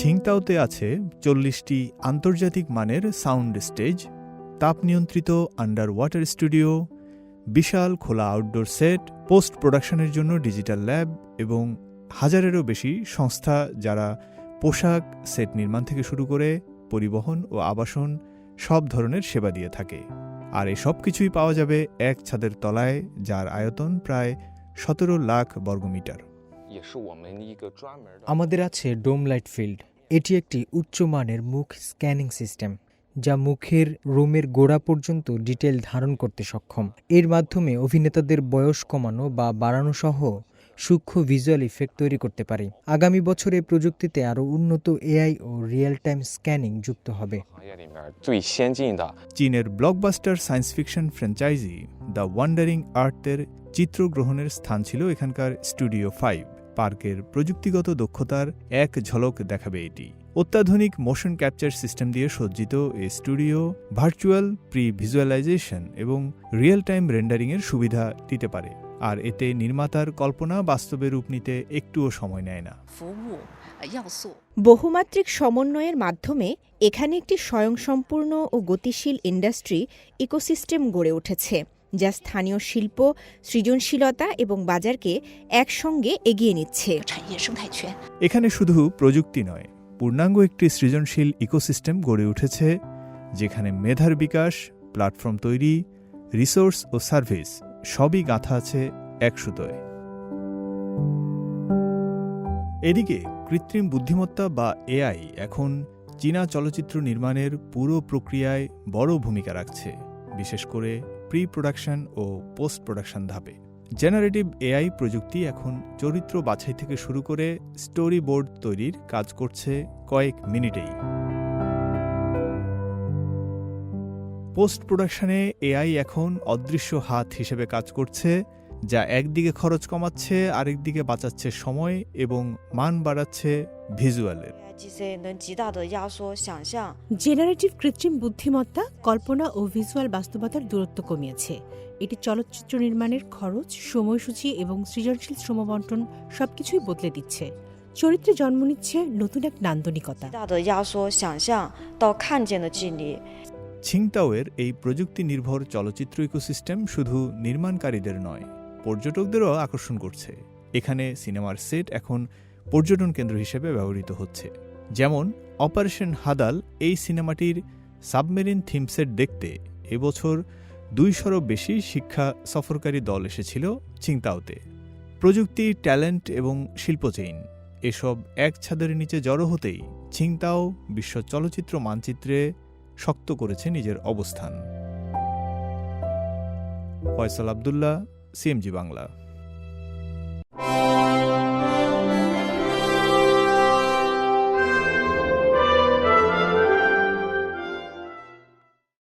ছিংতাওতে আছে চল্লিশটি আন্তর্জাতিক মানের সাউন্ড স্টেজ, তাপ নিয়ন্ত্রিত আন্ডার ওয়াটার স্টুডিও, বিশাল খোলা আউটডোর সেট, পোস্ট প্রোডাকশনের জন্য ডিজিটাল ল্যাব এবং হাজারেরও বেশি সংস্থা যারা পোশাক, সেট নির্মাণ থেকে শুরু করে পরিবহন ও আবাসন সব ধরনের সেবা দিয়ে থাকে। আর এই সব কিছুই পাওয়া যাবে এক ছাদের তলায়, যার আয়তন প্রায় সতেরো লাখ বর্গমিটার। আমাদের আছে ডোম লাইট ফিল্ড। এটি একটি উচ্চমানের মুখ স্ক্যানিং সিস্টেম, যা মুখের রোমের গোড়া পর্যন্ত ডিটেল ধারণ করতে সক্ষম। এর মাধ্যমে অভিনেতাদের বয়স কমানো বা বাড়ানো সহ সূক্ষ্ম ভিজুয়াল ইফেক্ট তৈরি করতে পারে। আগামী বছরে প্রযুক্তিতে আরও উন্নত এআই ও রিয়েল টাইম স্ক্যানিং যুক্ত হবে। চীনের blockbuster science fiction franchise the wandering আর্টের চিত্রগ্রহণের স্থান ছিল এখানকার স্টুডিও ফাইভ। পার্কের প্রযুক্তিগত দক্ষতার এক ঝলক দেখাবে এটি। অত্যাধুনিক মোশন ক্যাপচার সিস্টেম দিয়ে সজ্জিত এ স্টুডিও, ভার্চুয়াল প্রি ভিজুয়ালাইজেশন এবং রিয়েল টাইম রেন্ডারিংয়ের সুবিধা দিতে পারে। আর এতে নির্মাতার কল্পনা বাস্তবে রূপ নিতে একটুও সময় নেয় না। বহুমাত্রিক সমন্বয়ের মাধ্যমে এখানে একটি স্বয়ংসম্পূর্ণ ও গতিশীল ইন্ডাস্ট্রি ইকোসিস্টেম গড়ে উঠেছে। যা স্থানীয় শিল্প সৃজনশীলতা এবং বাজারকে একসঙ্গে এগিয়ে নিচ্ছে। এখানে শুধু প্রযুক্তি নয় পূর্ণাঙ্গ একটি সৃজনশীল ইকোসিস্টেম গড়ে উঠেছে যেখানে মেধার বিকাশ প্ল্যাটফর্ম তৈরি রিসোর্স ও সার্ভিস সবই গাঁথা আছে এক সুতোয় এদিকে কৃত্রিম বুদ্ধিমত্তা বা এআই এখন চীনা চলচ্চিত্র নির্মাণের পুরো প্রক্রিয়ায় বড় ভূমিকা রাখছে। বিশেষ করে প্রি প্রোডাকশন ও পোস্ট প্রোডাকশন ধাপে জেনারেটিভ এআই প্রযুক্তি এখন চরিত্র বাছাই থেকে শুরু করে স্টোরি বোর্ড তৈরির কাজ করছে কয়েক মিনিটেই। পোস্ট প্রোডাকশনে এআই এখন অদৃশ্য হাত হিসেবে কাজ করছে যা একদিকে খরচ কমাচ্ছে আরেকদিকে বাঁচাচ্ছে সময় এবং মান বাড়াচ্ছে ভিজুয়ালের। জেনারেটিভ কৃত্রিম বুদ্ধিমত্তা কল্পনা ও ভিজুয়াল বাস্তবতার দূরত্ব কমিয়েছে। এটি চলচ্চিত্র নির্মাণের খরচ সময়সূচি এবং সৃজনশীল শ্রমবন্টন সবকিছুই বদলে দিচ্ছে। চরিত্রে জন্ম নিচ্ছে নতুন এক নান্দনিকতা। ছিংতাওয়ের এই প্রযুক্তি নির্ভর চলচ্চিত্র ইকোসিস্টেম শুধু নির্মাণকারীদের নয় পর্যটকদেরও আকর্ষণ করছে। এখানে সিনেমার সেট এখন পর্যটন কেন্দ্র হিসেবে ব্যবহৃত হচ্ছে। যেমন, অপারেশন হাদাল এই সিনেমাটির সাবমেরিন থিম সেট দেখতে এবছর দুইশোরও বেশি শিক্ষা সফরকারী দল এসেছিল ছিংতাওতে প্রযুক্তি, ট্যালেন্ট এবং শিল্প চেইন এসব এক ছাদের নিচে জড়ো হতেই ছিংতাও বিশ্ব চলচ্চিত্র মানচিত্রে শক্ত করেছে নিজের অবস্থান। ফয়সাল আবদুল্লাহ সিএমজি বাংলা।